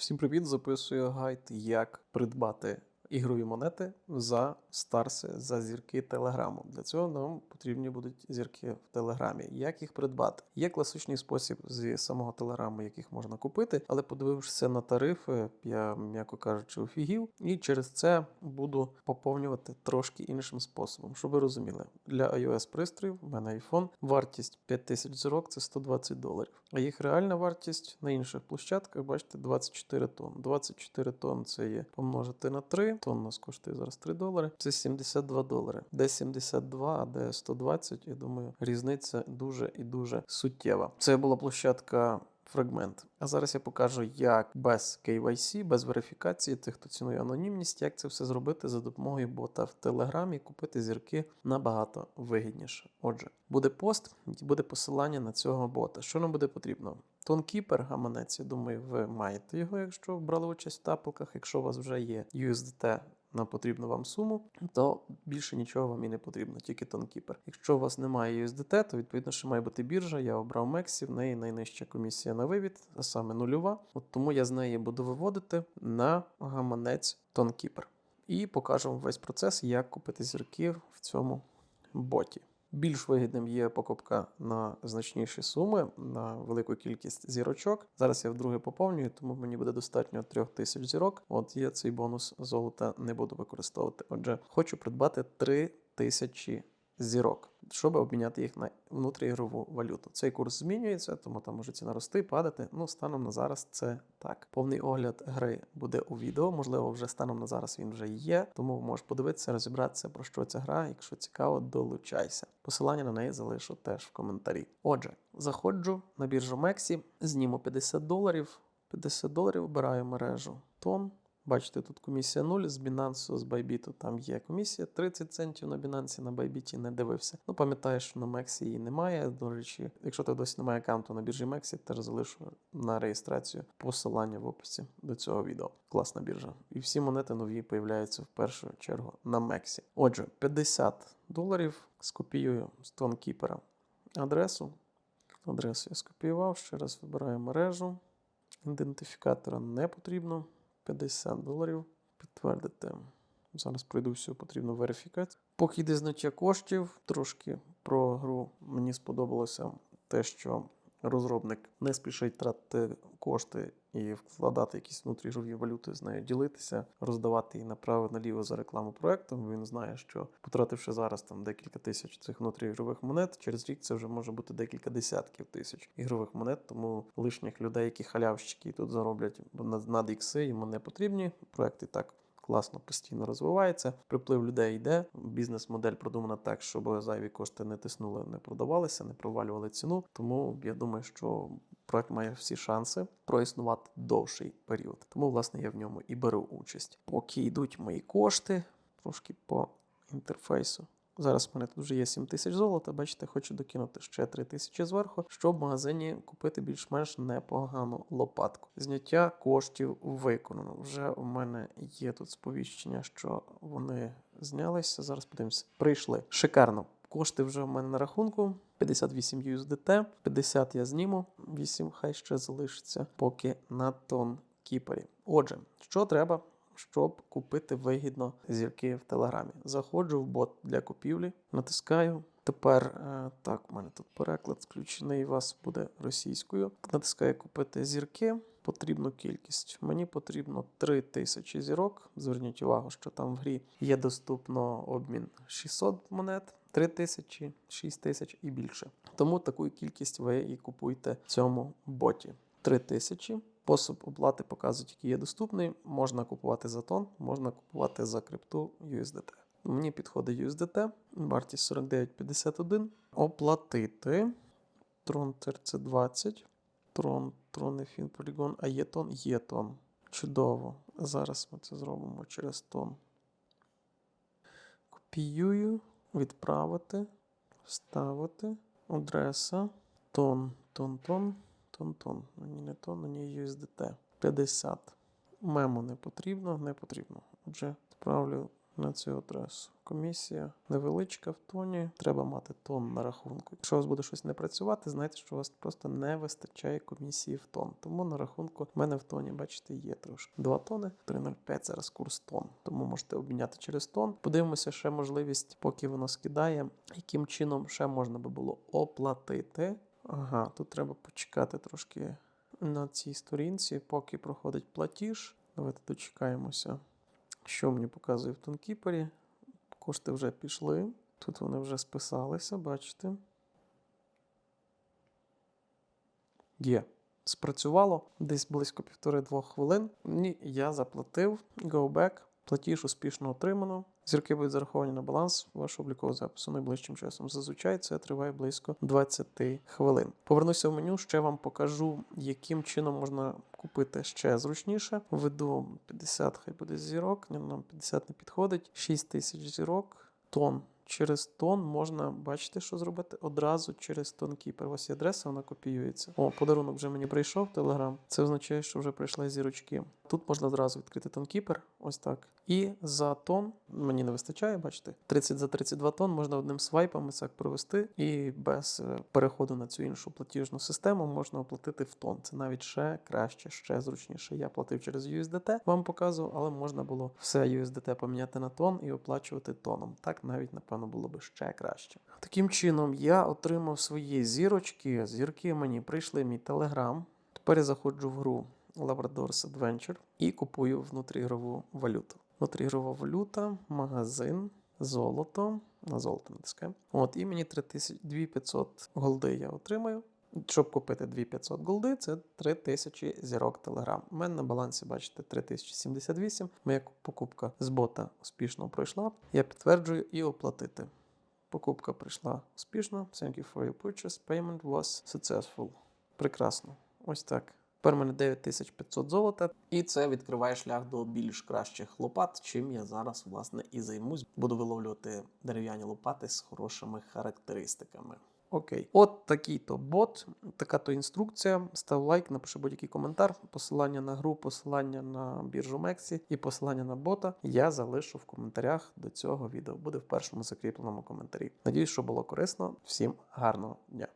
Всім привіт! Записую гайд, як придбати ігрові монети за старси, за зірки Телеграму. Для цього нам потрібні будуть зірки в Телеграмі. Як їх придбати? Є класичний спосіб зі самого Телеграму, яких можна купити, але подивившися на тарифи, я, м'яко кажучи, офігів, і через це буду поповнювати трошки іншим способом. Щоб ви розуміли, для iOS пристроїв, в мене iPhone, вартість 5000 зірок це 120 доларів. А їх реальна вартість на інших площадках, бачите, 24 тонн. 24 тонн це є помножити на 3. Тонн у нас коштує зараз 3 долари. Це 72 долари. Де 72, а де 120, я думаю, різниця дуже і дуже суттєва. Це була площадка. Фрагмент. А зараз я покажу, як без KYC, без верифікації, тих, хто цінує анонімність, як це все зробити за допомогою бота в Телеграмі, купити зірки набагато вигідніше. Отже, буде пост буде посилання на цього бота. Що нам буде потрібно? Тонкіпер, гаманець, я думаю, ви маєте його, якщо брали участь в тапелках. Якщо у вас вже є USDT на потрібну вам суму, то більше нічого вам і не потрібно, тільки тонкіпер. Якщо у вас немає USDT, то відповідно ще має бути біржа. Я обрав Мексі, в неї найнижча комісія на вивід, а саме нульова. От тому я з неї буду виводити на гаманець тонкіпер. І покажу вам весь процес, як купити зірки в цьому боті. Більш вигідним є покупка на значніші суми, на велику кількість зірочок. Зараз я вдруге поповнюю, тому мені буде достатньо 3000 зірок. От я цей бонус золота не буду використовувати. Отже, хочу придбати 3000 зірок, щоб обміняти їх на внутріігрову валюту. Цей курс змінюється, тому там може ціна рости, падати. Ну, станом на зараз це так. Повний огляд гри буде у відео. Можливо, вже станом на зараз він вже є. Тому можеш подивитися, розібратися про що ця гра. Якщо цікаво, долучайся. Посилання на неї залишу теж в коментарі. Отже, заходжу на біржу Мексі, зніму 50 доларів. 50 доларів обираю мережу тон. Бачите, тут комісія 0 з Binance, з Bybit там є комісія 30 центів на Binance, на Bybit не дивився. Ну, пам'ятаєш, що на Мексі її немає. До речі, якщо ти досі немає аккаунту на біржі Мексі, теж залишу на реєстрацію посилання в описі до цього відео. Класна біржа. І всі монети нові появляються в першу чергу на Мексі. Отже, 50 доларів скопіюю з тонкіпера адресу. Адресу я скопіював. Ще раз вибираю мережу. Ідентифікатора не потрібно. 50 доларів. Підтвердити. Зараз пройду всю потрібну верифікацію. Поки йде зняття коштів, трошки про гру мені сподобалося те, що розробник не спішить тратити кошти і вкладати якісь внутрішні валюти з нею, ділитися, роздавати її направо-наліво за рекламу проекту. Він знає, що потративши зараз там декілька тисяч цих внутріігрових монет, через рік це вже може бути декілька десятків тисяч ігрових монет. Тому лишніх людей, які халявщики тут зароблять над, ікси, йому не потрібні. Проект і так класно постійно розвивається. Приплив людей йде. Бізнес-модель продумана так, щоб зайві кошти не тиснули, не продавалися, не провалювали ціну. Тому я думаю, що проект має всі шанси проіснувати довший період. Тому, власне, я в ньому і беру участь. Поки йдуть мої кошти, трошки по інтерфейсу. Зараз в мене тут вже є 7 тисяч золота. Бачите, хочу докинути ще 3 тисячі зверху, щоб в магазині купити більш-менш непогану лопатку. Зняття коштів виконано. Вже у мене є тут сповіщення, що вони знялися. Зараз подивимося. Прийшли. Шикарно. Кошти вже в мене на рахунку. 58 USDT, 50 я зніму, 8 хай ще залишиться, поки на тон кіпері. Отже, що треба щоб купити вигідно зірки в Телеграмі. Заходжу в бот для купівлі, натискаю. Тепер е, так, у мене тут переклад включений, вас буде російською. Натискаю купити зірки. Потрібну кількість. Мені потрібно 3000 зірок. Зверніть увагу, що там в грі є доступно обмін 600 монет, 3000, 6000 і більше. Тому таку кількість ви і купуйте в цьому боті. 3000. Спосіб оплати показують, який є доступний. Можна купувати за тон, можна купувати за крипту USDT. Мені підходить USDT, вартість 49,51. Оплатити. Трон TRC20. Трон, Трон Ефін Полігон. А є тон? Є тон. Чудово. Зараз ми це зробимо через тон. Копіюю, відправити, вставити. Адреса. Тон, тон, тон. Тон-тон. Мені не тон, мені USDT. 50. Мемо не потрібно, не потрібно. Отже, відправлю на цю адресу. Комісія невеличка в тоні. Треба мати тон на рахунку. Якщо у вас буде щось не працювати, знайте, що у вас просто не вистачає комісії в тон. Тому на рахунку в мене в тоні, бачите, є трошки. 2 тони, 3,05 зараз курс тон. Тому можете обміняти через тон. Подивимося ще можливість, поки воно скидає, яким чином ще можна би було оплатити. Ага, тут треба почекати трошки на цій сторінці, поки проходить платіж. Давайте дочекаємося, що мені показує в Тонкіпері. Кошти вже пішли. Тут вони вже списалися, бачите. Є. Спрацювало десь близько півтори-двох хвилин. І я заплатив. Go back. Платіж успішно отримано. Зірки будуть зараховані на баланс вашого облікового запису найближчим часом. Зазвичай це триває близько 20 хвилин. Повернуся в меню, ще вам покажу, яким чином можна купити ще зручніше. Введу 50, хай буде зірок. Нам 50 не підходить. 6 тисяч зірок, тон. Через тон можна бачите, що зробити одразу через тонкіпер. У вас є адреса, вона копіюється. О, подарунок вже мені прийшов Telegram. Це означає, що вже прийшли зірочки. Тут можна одразу відкрити тонкіпер, ось так. І за тон мені не вистачає, бачите, 30 за 32 тонн можна одним свайпом ось так провести, і без е, переходу на цю іншу платіжну систему можна оплатити в тон. Це навіть ще краще, ще зручніше. Я платив через USDT, вам показував, але можна було все USDT поміняти на тон і оплачувати тоном. Так навіть напевно було би ще краще. Таким чином я отримав свої зірочки. Зірки мені прийшли мій телеграм. Тепер я заходжу в гру Labrador's Adventure і купую внутрігрову валюту. Внутрігрова валюта, магазин, золото. На золото натискаємо. От, і мені 3500 голди я отримаю. Щоб купити 2500 голди, це 3000 зірок Телеграм. У мене на балансі, бачите, 3078. Моя покупка з бота успішно пройшла. Я підтверджую і оплатити. Покупка прийшла успішно. Thank you for your purchase. Payment was successful. Прекрасно. Ось так. Тепер мене 9500 золота, і це відкриває шлях до більш кращих лопат, чим я зараз власне і займусь. Буду виловлювати дерев'яні лопати з хорошими характеристиками. Окей, от такий то бот, така то інструкція. Став лайк, напиши будь-який коментар. Посилання на гру, посилання на біржу Мексі і посилання на бота я залишу в коментарях до цього відео. Буде в першому закріпленому коментарі. Надіюсь, що було корисно. Всім гарного дня!